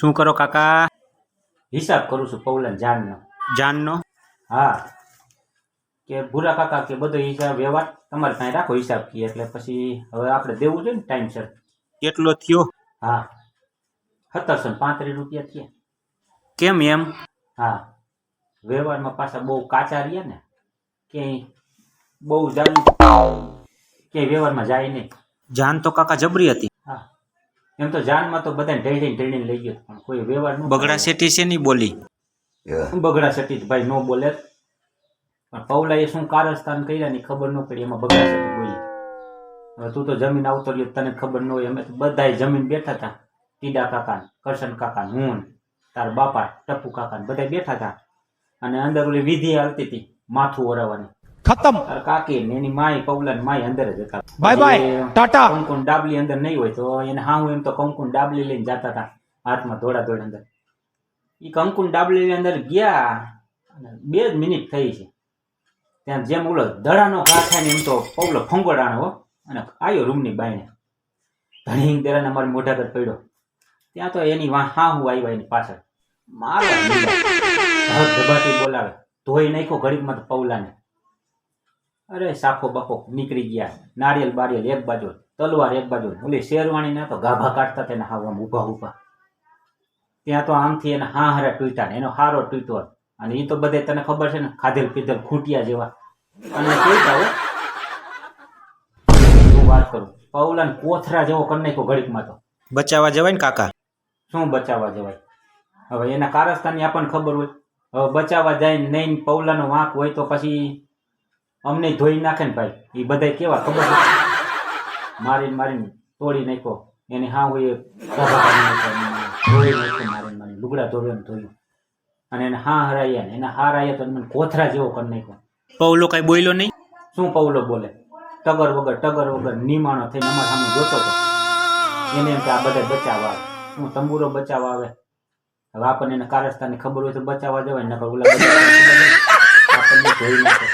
શું કરો કાકા? હિસાબ કરું છું પૌલન જાનનો. જાનનો? હા. કે ભૂરા કાકા કે બધો હિસાબ વ્યવહાર તમારે પાસે રાખો હિસાબ કે એટલે પછી હવે આપણે દેવું જોઈએ ને ટાઈમસર કેટલો થયો? હા. સત્તરસો પાંત્રીસ રૂપિયા થયા. કેમ એમ? હા. વ્યવહારમાં પાછા બહુ કાચા રહ્યા ને ક્યાંય બહુ જાન ક્યાંય વ્યવહારમાં જાય નહીં. જાન તો કાકા જબરી હતી. હા. એમ તો જાનમાં તો બધાને ઢળીને ઢળીને લઈ ગયો પણ કોઈ વ્યવહાર ન બગડા શેઠી છે ની બોલી? બગડા શેઠી ભાઈ નો બોલે. પણ પૌલાએ શું કારસ્તાન કર્યા ની ખબર ન પડી એમાં બગડા શેઠી બોલી. હવે તું તો જમીન આવતો રહ્યો તને ખબર ન હોય અમે તો બધાય જમીન બેઠા હતા. ટીડા કાકા ને, કરશન કાકા ને, હું તાર બાપા ટપુ કાકા બધા બેઠા હતા. અને અંદર ઓલી વિધિ હાલતી હતી માથું ઓરવવાની. ખતમ. કાકી એની માય પવલન માય અંદર જ હતા. Bye bye tata. કંકુન ડાબલી અંદર નહીં હોય તો એને હા હું એમ તો કંકુન ડાબલી લઈને જતા હતા હાથમાં દોડા દોડ અંદર. એ કંકુન ડાબલી અંદર ગયા બે જ મિનિટ થઈ છે. ત્યાં જેમ ઓલો ધડાનો ઘા થાય એમ તો પવલો ફંગોડાણો હો. અને આવ્યો રૂમની બાઈને ધણી દેરાને અમારી મોઢા પર પડ્યો. ત્યાં તો એની વાહ હા હું આવ્યા એની પાછળ. મારો ધબાટી બોલાવે. ધોઈ નાખ્યો ઘડીકમાં તો પવલાને. અરે સાફો બાફો નીકળી ગયા. નારિયેલ બારિયેલ એક બાજુ તલવાર એક બાજુ. ઓલી શેરવાણી ના તો ગાભા કાઢતા તેને હાવ ઊભા ઊભા. ત્યાં તો આમથી એને હા હારે તૂટ્યા ને એનો હારો ટૂટ્યો અને એ તો બધે તને ખબર છે ને ખાધેલ પીધેલ ખૂટ્યા જેવા. અને તૂટ્યા હોય શું વાત કરું પૌલાને કોથરા જેવો કરી નાખ્યો ઘડીકમાં તો. બચાવવા જવાય ને કાકા? શું બચાવવા જવાય? હવે એના કારસ્તાની આપણને ખબર હોય. હવે બચાવવા જાય ને નહીં ને પૌલાનો વાંક હોય તો પછી અમને ધોઈ નાખે ને ભાઈ. એ બધા કેવા ખબર મારીને મારીને તોડી નાખ્યો. એને હા હોય ધોઈ નાખ્યો મારીને મારીને લુગડા ધોવ્યા ધોયું. અને એને હા હરાયા ને. એને હાર આવ્યા તો મને કોથરા જેવો કરી નાખ્યો. પૌલો કઈ બોલ્યો નહીં? શું પૌલો બોલે? ટગર વગર ટગર વગર નિમાણો થઈને અમારા સામે જોતો હતો. એને એમ કે આ બધા બચાવવા આવે. શું તંબુરો બચાવવા આવે. હવે આપણને એને કારસ્તાની ખબર હોય તો બચાવવા જવાય નકર ઓલા આપણને જોઈ નાખે.